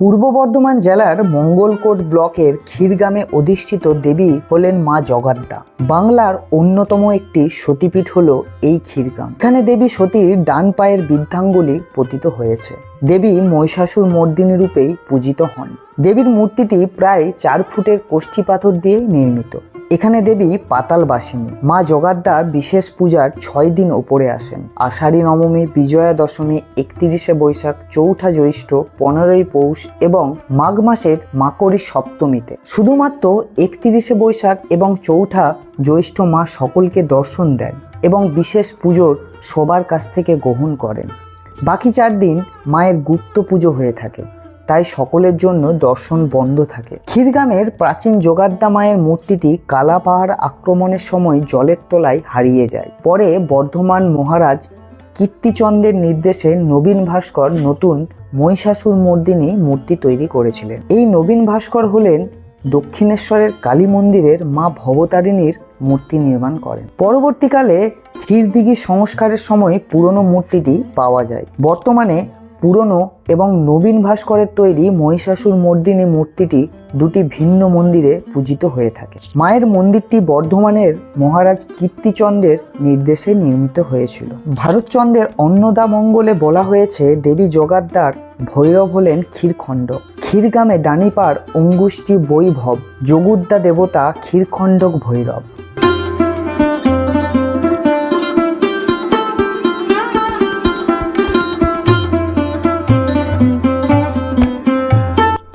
পূর্ব বর্ধমান জেলার মঙ্গলকোট ব্লকের ক্ষীরগামে অধিষ্ঠিত দেবী হলেন মা জগাদ্দা বাংলার অন্যতম একটি সতীপীঠ হল এই ক্ষীরগাম এখানে দেবী সতীর ডান পায়ের বৃদ্ধাঙ্গুলি পতিত হয়েছে। দেবী মহিষাসুর মর্দিনী রূপেই পূজিত হন। দেবীর মূর্তিটি প্রায় চার ফুটের কোষ্ঠী পাথর দিয়ে নির্মিত। এখানে দেবী পাতালবাসিনী মা জগাদ্দা বিশেষ পূজার ছয় দিন ওপরে আসেন। আষাঢ়ী নবমী, বিজয়া দশমী, একত্রিশে বৈশাখ, চৌঠা জ্যৈষ্ঠ, পনেরোই পৌষ এবং মাঘ মাসের মাকড়ি সপ্তমীতে। শুধুমাত্র একত্রিশে বৈশাখ এবং চৌঠা জ্যৈষ্ঠ মা সকলকে দর্শন দেন এবং বিশেষ পুজোর সবার কাছ থেকে গ্রহণ করেন। বাকি চার দিন মায়ের গুপ্ত পুজো হয়ে থাকে। তাই সকলের জন্য দর্শন বন্ধ থাকে। ক্ষীরগ্রামের প্রাচীন যোগাদ্দা মায়ের মূর্তিটি কালা পাহাড় আক্রমণের সময় জলের তলায় হারিয়ে যায়। পরে বর্ধমান মহারাজ কীর্তিচন্দ্রের নির্দেশে নবীন ভাস্কর নতুন মহিষাসুর মর্দিনী মূর্তি তৈরি করেছিলেন। এই নবীন ভাস্কর হলেন দক্ষিণেশ্বরের কালী মন্দিরের মা ভবতারিণীর মূর্তি নির্মাণ করেন। পরবর্তীকালে ক্ষীরদিঘি সংস্কারের সময় পুরনো মূর্তিটি পাওয়া যায়। বর্তমানে পুরনো এবং নবীন ভাস্করের তৈরি মহিষাসুর মর্দিনী মূর্তিটি দুটি ভিন্ন মন্দিরে পূজিত হয়ে থাকে। মায়ের মন্দিরটি বর্ধমানের মহারাজ কীর্তিচন্দ্রের নির্দেশে নির্মিত হয়েছিল। ভারতচন্দ্রের অন্নদা মঙ্গলে বলা হয়েছে, দেবী জগাদ্দার ভৈরব হলেন ক্ষীরখণ্ড। ক্ষীরগামে ডানিপাড় অঙ্গুষ্টি বৈভব, যোগুদ্দা দেবতা ক্ষীরখণ্ডক ভৈরব।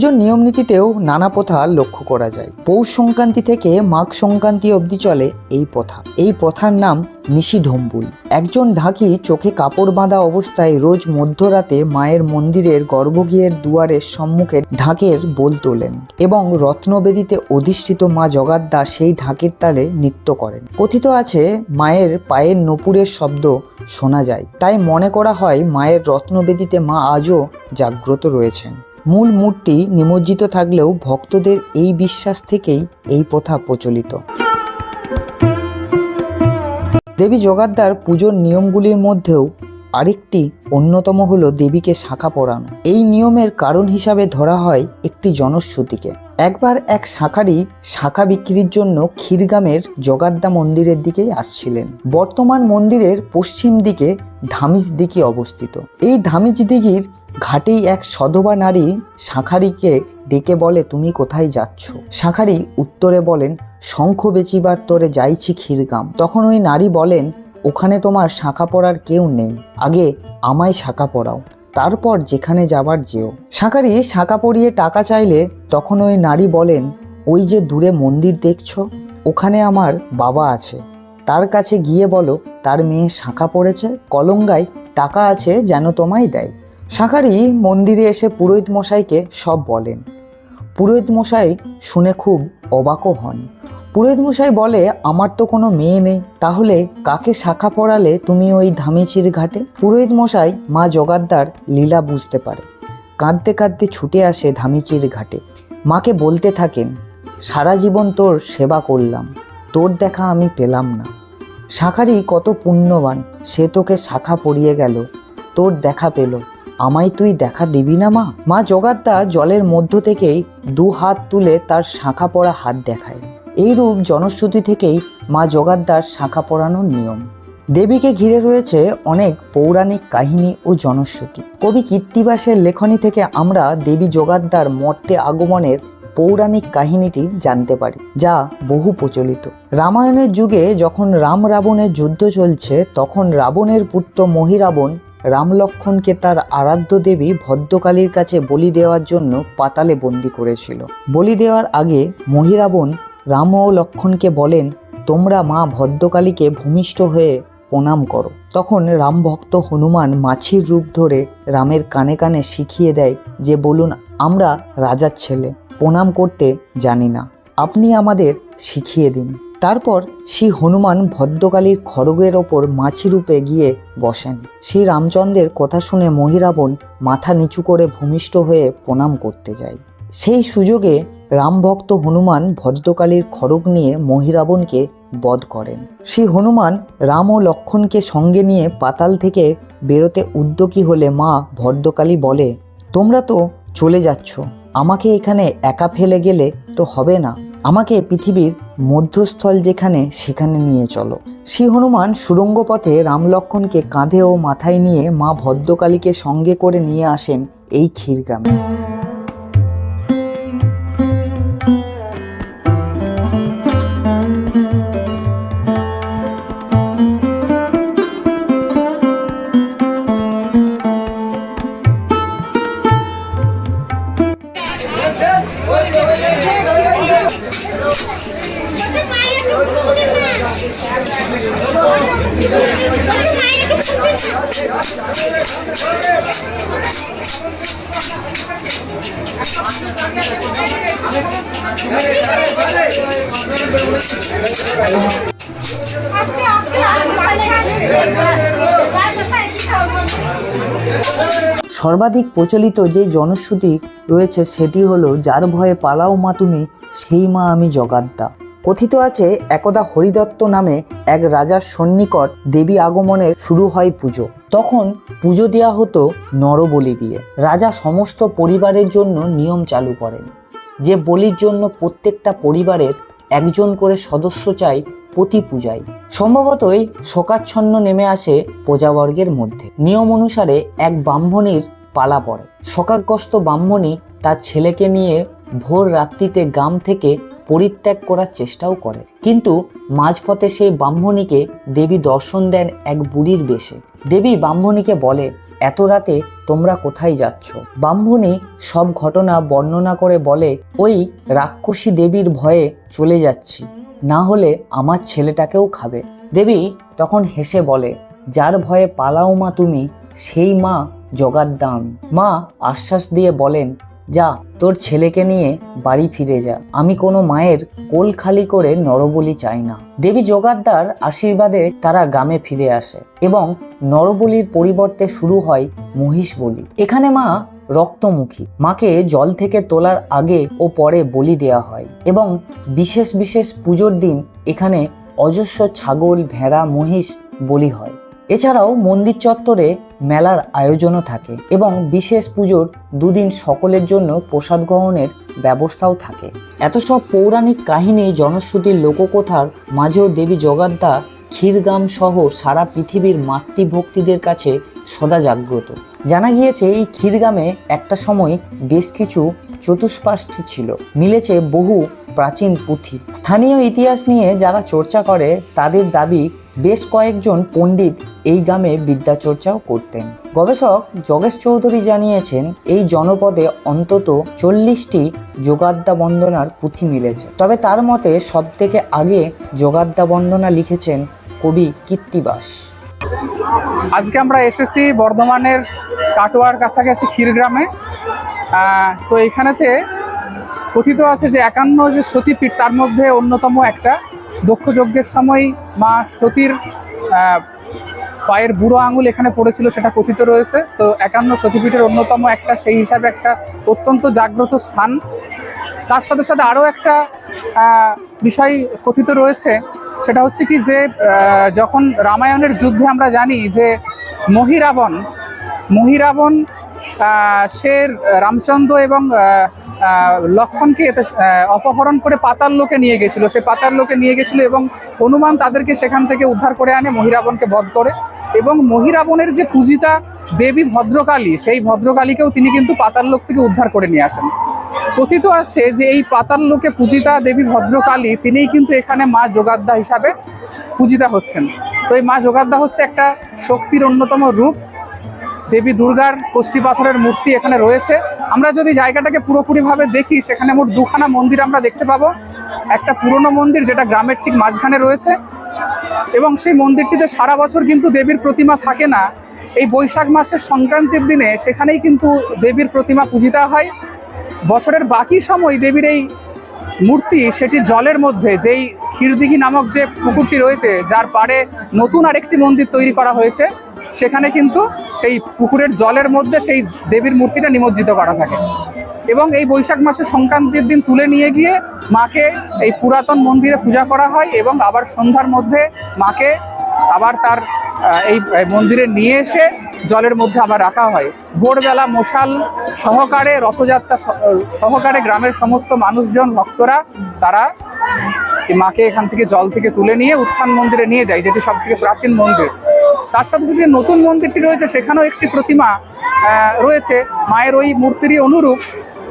পুজোর নিয়ম নীতিতেও নানা প্রথা লক্ষ্য করা যায়। পৌষ সংক্রান্তি থেকে মাঘ সংক্রান্তি অবধি চলে এই প্রথা। এই প্রথার নাম নিশি ঢম্বুল একজন ঢাকি চোখে কাপড় বাঁধা অবস্থায় রোজ মধ্যরাতে মায়ের মন্দিরের গর্ভগৃহের দুয়ারের সম্মুখে ঢাকের বোল তোলেন এবং রত্নবেদিতে অধিষ্ঠিত মা জগাদ্দা সেই ঢাকের তালে নৃত্য করেন। কথিত আছে, মায়ের পায়ের নপুরের শব্দ শোনা যায়। তাই মনে করা হয়, মায়ের রত্নবেদিতে মা আজও জাগ্রত রয়েছেন। মূল মূর্তি নিমজ্জিত থাকলেও ভক্তদের এই বিশ্বাস থেকেই এই প্রথা প্রচলিত। দেবী জগাদ্দার পুজোর নিয়মগুলির মধ্যেও আরেকটি অন্যতম হলো দেবীকে শাখা পরানো। এই নিয়মের কারণ হিসাবে ধরা হয় একটি জনশ্রুতিকে। একবার এক শাখারি শাখা বিক্রির জন্য ক্ষীরগ্রামের জগাদ্দা মন্দিরের দিকেই আসছিলেন। বর্তমান মন্দিরের পশ্চিম দিকে ধামিজ দিকে অবস্থিত। এই ধামিজ দিঘির ঘাটেই এক সধবা নারী শাঁখারিকে ডেকে বলে, তুমি কোথায় যাচ্ছ? শাঁখারি উত্তরে বলেন, শঙ্খ বেচিবার তোরে যাইছি ক্ষীরগাম। তখন ওই নারী বলেন ওখানে তোমার শাঁখা পড়ার কেউ নেই। আগে আমায় শাঁখা পড়াও, তারপর যেখানে যাবার যেও। শাঁখারি শাঁখা পরিয়ে টাকা চাইলে তখন ওই নারী বলেন, ওই যে দূরে মন্দির দেখছ, ওখানে আমার বাবা আছে। তার কাছে গিয়ে বলো, তার মেয়ে শাঁখা পড়েছে, কলঙ্গায় টাকা আছে যেন তোমায় দেয়। শাঁখারি মন্দিরে এসে পুরোহিত মশাইকে সব বলেন। পুরোহিত মশাই শুনে খুব অবাকও হন। পুরোহিত মশাই বলে, আমার তো কোনো মেয়ে নেই। তাহলে কাকে শাখা পড়ালে তুমি ওই ধামিচির ঘাটে? পুরোহিত মশাই মা জগাদ্দার লীলা বুঝতে পারে। কাঁদতে কাঁদতে ছুটে আসে ধামিচির ঘাটে। মাকে বলতে থাকেন, সারা জীবন তোর সেবা করলাম। তোর দেখা আমি পেলাম না। শাখারি কত পুণ্যবান, সে তোকে শাখা পড়িয়ে গেল। তোর দেখা পেল। আমায় তুই দেখা দিবি না, মা? মা জগাদ্দা জলের মধ্য থেকেই দু হাত তুলে তার শাখা পড়া হাত দেখায়। এইরূপ জনশ্রুতি থেকেই মা জগাদ্দার শাখা পড়ানোর নিয়ম। দেবীকে ঘিরে রয়েছে অনেক পৌরাণিক কাহিনী ও জনশ্রুতি। কবি কীর্তিবাসের লেখনী থেকে আমরা দেবী জগাদ্দার মর্তে আগমনের পৌরাণিক কাহিনীটি জানতে পারি, যা বহু প্রচলিত। রামায়ণের যুগে যখন রাম রাবণের যুদ্ধ চলছে, তখন রাবণের পুত্র মহিরাবণ রাম লক্ষ্মণকে তার আরাধ্য দেবী ভদ্রকালীর কাছে বলি দেওয়ার জন্য পাতালে বন্দি করেছিল। বলি দেওয়ার আগে মহিরাবণ রাম ও লক্ষ্মণকে বলেন, তোমরা মা ভদ্রকালীকে ভূমিষ্ঠ হয়ে প্রণাম করো। তখন রাম ভক্ত হনুমান মাছির রূপ ধরে রামের কানে কানে শিখিয়ে দেয় যে, বলুন, আমরা রাজার ছেলে, প্রণাম করতে জানি না। আপনি আমাদের শিখিয়ে দিন। তারপর শ্রী হনুমান ভদ্রকালীর খড়গের ওপর মাছি রূপে গিয়ে বসেন। শ্রী রামচন্দ্রের কথা শুনে মহিরাবণ মাথা নিচু করে ভূমিষ্ঠ হয়ে প্রণাম করতে যায়। সেই সুযোগে রামভক্ত হনুমান ভদ্রকালীর খড়গ নিয়ে মহিরাবণকে বধ করেন। শ্রী হনুমান রাম ও লক্ষণকে সঙ্গে নিয়ে পাতাল থেকে বেরোতে উদ্যোগী হলে মা ভদ্রকালী বলে, তোমরা তো চলে যাচ্ছ, আমাকে এখানে একা ফেলে গেলে তো হবে না। আমাকে পৃথিবীর মধ্যস্থল যেখানে সেখানে নিয়ে চলো। শ্রী হনুমান সুরঙ্গ পথে রাম লক্ষ্মণকে কাঁধে ও মাথায় নিয়ে মা ভদ্রকালীকে সঙ্গে করে নিয়ে আসেন এই ক্ষীরগ্রামে সর্বাধিক প্রচলিত যে জনশ্রুতি রয়েছে, সেটি হলো, যার ভয়ে পালাও মা তুমি, সেই মা আমি জগাদ্দা। কথিত আছে, একদা হরিদত্ত নামে এক রাজার সন্নিকট দেবী আগমনের শুরু হয় পুজো। তখন পুজো দেওয়া হতো নরবলি দিয়ে। রাজা সমস্ত পরিবারের জন্য নিয়ম চালু করেন। যে বলির জন্য প্রত্যেকটা পরিবারের একজন করে সদস্য চাই, প্রতি পূজায়। সম্ভবতই শোকাচ্ছন্ন নেমে আসে প্রজাবর্গের মধ্যে। নিয়ম অনুসারে এক ব্রাহ্মণীর পালা পড়ে। শোকাগ্রস্ত ব্রাহ্মণী তার ছেলেকে নিয়ে ভোর রাত্রিতে গ্রাম থেকে পরিত্যাগ করার চেষ্টাও করে। কিন্তু মাঝপথে সেই ব্রাহ্মণীকে দেবী দর্শন দেন এক বুড়ির বেশে। দেবী ব্রাহ্মণীকে বলে, এত রাতে তোমরা কোথায় যাচ্ছ? ব্রাহ্মণী সব ঘটনা বর্ণনা করে বলে, ওই রাক্ষসী দেবীর ভয়ে চলে যাচ্ছি। না হলে আমার ছেলেটাকেও খাবে। দেবী তখন হেসে বলে, যার ভয়ে পালাও মা তুমি, সেই মা জগাদ্দা আমি মা আশ্বাস দিয়ে বলেন যা তোর ছেলেকে নিয়ে বাড়ি ফিরে যা। আমি কোনো মায়ের কোল খালি করে নরবলি চাই না। দেবী জগাদ্দার আশীর্বাদে তারা গ্রামে ফিরে আসে এবং নরবলির পরিবর্তে শুরু হয় মহিষ বলি। এখানে মা রক্তমুখী। মাকে জল থেকে তোলার আগে ও পরে বলি দেওয়া হয় এবং বিশেষ বিশেষ পুজোর দিন এখানে অজস্র ছাগল, ভেড়া, মহিষ বলি হয়। এছাড়াও মন্দির চত্বরে মেলার আয়োজনও থাকে এবং বিশেষ পুজোর দুদিন সকলের জন্য প্রসাদ গ্রহণের ব্যবস্থাও থাকে। এত সব পৌরাণিক কাহিনী জনশ্রুতির লোককথার মাঝেও দেবী জগাদ্দা ক্ষীরগাম সহ সারা পৃথিবীর মাতৃভক্তিদের কাছে সদা জাগ্রত। জানা গিয়েছে, এই ক্ষীরগামে একটা সময় বেশ কিছু চতুষ্পাষ্টি ছিল। মিলেছে বহু প্রাচীন পুঁথি। স্থানীয় ইতিহাস নিয়ে যারা চর্চা করে, তাদের দাবি বেশ কয়েকজন পণ্ডিত এই গ্রামে বিদ্যাচর্চাও করতেন। গবেষক যোগেশ চৌধুরী জানিয়েছেন, এই জনপদে অন্তত চল্লিশটি যোগাদ্দা বন্দনার পুঁথি মিলেছে। তবে তার মতে সব থেকে আগে যোগাদ্দা বন্দনা লিখেছেন কবি কীর্তিবাস। আজকে আমরা এসেছি বর্ধমানের কাটোয়ার কাছাকাছি ক্ষীরগ্রামে। তো এখানেতে কথিত আছে যে একান্ন যে সতীপীঠ, তার মধ্যে অন্যতম একটা। দক্ষ যজ্ঞের সময় মা সতীর পায়ের বুড়ো আঙুল এখানে পড়েছিল, সেটা কথিত রয়েছে। তো একান্ন সতীপীঠের অন্যতম একটা, সেই হিসাবে একটা অত্যন্ত জাগ্রত স্থান। তার সাথে সাথে আরও একটা বিষয় কথিত রয়েছে। সেটা হচ্ছে কি যে যখন রামায়ণের যুদ্ধে আমরা জানি যে মহিরাবণ মহিরাবণ সে রামচন্দ্র এবং লক্ষণকে এতে, অপহরণ করে পাতাল লোকে নিয়ে গেছিল। সে পাতাল লোকে নিয়ে গেছিল এবং হনুমান তাদেরকে সেখান থেকে উদ্ধার করে আনে মহিরাবণকে বধ করে। এবং মহিরাবণের যে পূজিতা দেবী ভদ্রকালী সেই ভদ্রকালীকেও তিনি কিন্তু পাতাল লোক থেকে উদ্ধার করে নিয়ে আসেন। কথিত আছে যে এই পাতাল লোকে পূজিতা দেবী ভদ্রকালী, তিনিই কিন্তু এখানে মা যোগাদ্দা হিসাবে পূজিতা হচ্ছেন। তো এই মা যোগাদ্দা হচ্ছে একটা শক্তির অন্যতম রূপ। দেবী দুর্গার কষ্টি পাথরের মূর্তি এখানে রয়েছে। আমরা যদি জায়গাটাকে পুরোপুরিভাবে দেখি, সেখানে মোট দুখানা মন্দির আমরা দেখতে পাবো। একটা পুরনো মন্দির যেটা গ্রামের ঠিক মাঝখানে রয়েছে এবং সেই মন্দিরটিতে সারা বছর কিন্তু দেবীর প্রতিমা থাকে না। এই বৈশাখ মাসের সংক্রান্তির দিনে সেখানেই কিন্তু দেবীর প্রতিমা পূজিতা হয়। বছরের বাকি সময় দেবীর এই মূর্তি সেটি জলের মধ্যে, যেই ক্ষীরদিঘি নামক যে পুকুরটি রয়েছে, যার পাড়ে নতুন আরেকটি মন্দির তৈরি করা হয়েছে, সেখানে কিন্তু সেই পুকুরের জলের মধ্যে সেই দেবীর মূর্তিটা নিমজ্জিত করা থাকে। এবং এই বৈশাখ মাসের সংক্রান্তির দিন তুলে নিয়ে গিয়ে মাকে এই পুরাতন মন্দিরে পূজা করা হয় এবং আবার সন্ধ্যার মধ্যে মাকে আবার তার এই এই মন্দিরে নিয়ে এসে জলের মধ্যে আবার রাখা হয়। ভোরবেলা মশাল সহকারে রথযাত্রা সহকারে গ্রামের সমস্ত মানুষজন, ভক্তরা, তারা মাকে এখান থেকে জল থেকে তুলে নিয়ে উত্থান মন্দিরে নিয়ে যায়, যেটি সবথেকে প্রাচীন মন্দির। তার সাথে সাথে নতুন মন্দিরটি রয়েছে, সেখানেও একটি প্রতিমা রয়েছে। মায়ের ওই মূর্তিরই অনুরূপ,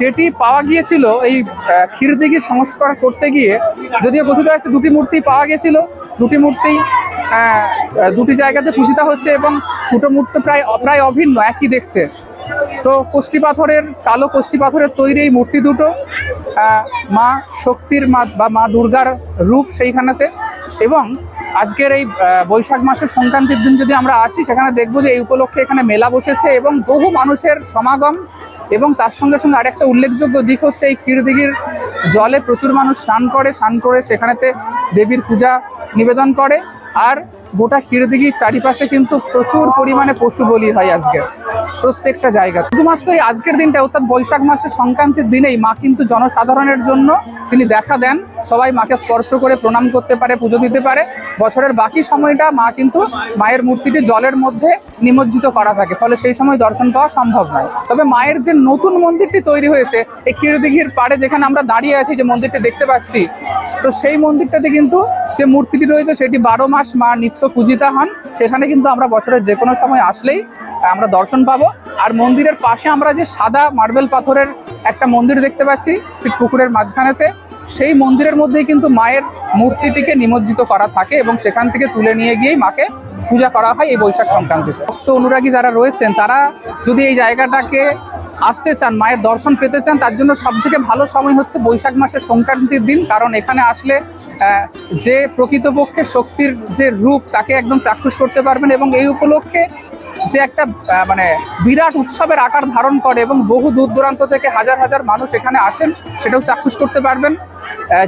যেটি পাওয়া গিয়েছিল এই ক্ষীরদিঘি সংস্কার করতে গিয়ে। যদিও কথিত আছে দুটি মূর্তি পাওয়া গিয়েছিল, দুটি মূর্তি দুটি জায়গাতে পূজিত হচ্ছে এবং দুটো মূর্তি প্রায় প্রায় অভিন্ন, একই দেখতে। তো কোষ্টি পাথরের, কালো কোষ্টি পাথরের তৈরি এই মূর্তি দুটো মা শক্তির মা বা মা দুর্গার রূপ সেইখানেতে। এবং আজকের এই বৈশাখ মাসের সংক্রান্তির দিন যদি আমরা আসি, সেখানে দেখব যে এই উপলক্ষে এখানে মেলা বসেছে এবং বহু মানুষের সমাগম এবং তার সঙ্গে সঙ্গে আরেকটা উল্লেখযোগ্য দিক হচ্ছে এই ক্ষীরদিঘির জলে প্রচুর মানুষ স্নান করে স্নান করে সেখানেতে দেবীর পূজা নিবেদন করে। আর গোটা ক্ষীরদিঘির চারিপাশে কিন্তু প্রচুর পরিমাণে পশু বলি হয় আজকে, প্রত্যেকটা জায়গা শুধুমাত্র এই আজকের দিনটা অর্থাৎ বৈশাখ মাসের সংক্রান্তির দিনেই মা কিন্তু জনসাধারণের জন্য তিনি দেখা দেন সবাই মাকে স্পর্শ করে প্রণাম করতে পারে, পুজো দিতে পারে। বছরের বাকি সময়টা মা কিন্তু মায়ের মূর্তিটি জলের মধ্যে নিমজ্জিত করা থাকে, ফলে সেই সময় দর্শন পাওয়া সম্ভব নয়। তবে মায়ের যে নতুন মন্দিরটি তৈরি হয়েছে, এই ক্ষীরদিঘির পাড়ে যেখানে আমরা দাঁড়িয়ে আছি, যে মন্দিরটি দেখতে পাচ্ছি, তো সেই মন্দিরটাতে কিন্তু যে মূর্তিটি রয়েছে, সেটি বারো মাস মা নিত্য পূজিতা হন। সেখানে কিন্তু আমরা বছরের যে কোনো সময় আসলেই আমরা দর্শন পাবো। আর মন্দিরের পাশে আমরা যে সাদা মার্বেল পাথরের একটা মন্দির দেখতে পাচ্ছি, ঠিক পুকুরের মাঝখানেতে। সেই মন্দিরের মধ্যেই কিন্তু মায়ের মূর্তিটিকে নিমজ্জিত করা থাকে এবং সেখান থেকে তুলে নিয়ে গিয়েই মাকে পূজা করা হয় এই বৈশাখ সংক্রান্তিতে। ভক্ত অনুরাগী যারা রয়েছেন, তারা যদি এই জায়গাটাকে আসতে চান, মায়ের দর্শন পেতে চান, তার জন্য সব থেকে ভালো সময় হচ্ছে বৈশাখ মাসের সংক্রান্তির দিন, কারণ এখানে আসলে যে প্রকৃতপক্ষে শক্তির যে রূপ, তাকে একদম চাক্ষুষ করতে পারবেন এবং এই উপলক্ষে যে একটা মানে বিরাট উৎসবের আকার ধারণ করে এবং বহু দূর দূরান্ত থেকে হাজার হাজার মানুষ এখানে আসেন, সেটাও চাক্ষুষ করতে পারবেন।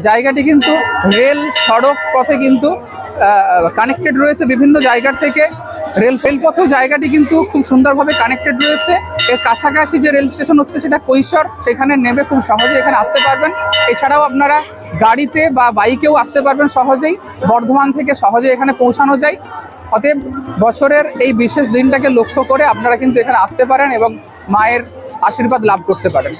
জায়গাটি কিন্তু রেল সড়ক পথে কিন্তু কানেক্টেড রয়েছে বিভিন্ন জায়গার থেকে। রেল রেলপথেও জায়গাটি কিন্তু খুব সুন্দরভাবে কানেক্টেড রয়েছে। এর কাছাকাছি যে রেল স্টেশন হচ্ছে সেটা কৈশোর, সেখানে নেমে খুব সহজে এখানে আসতে পারবেন। এছাড়াও আপনারা গাড়িতে বা বাইকেও আসতে পারবেন সহজেই, বর্ধমান থেকে সহজে এখানে পৌঁছানো যায়। অতএব বছরের এই বিশেষ দিনটাকে লক্ষ্য করে আপনারা কিন্তু এখানে আসতে পারেন এবং মায়ের আশীর্বাদ লাভ করতে পারেন।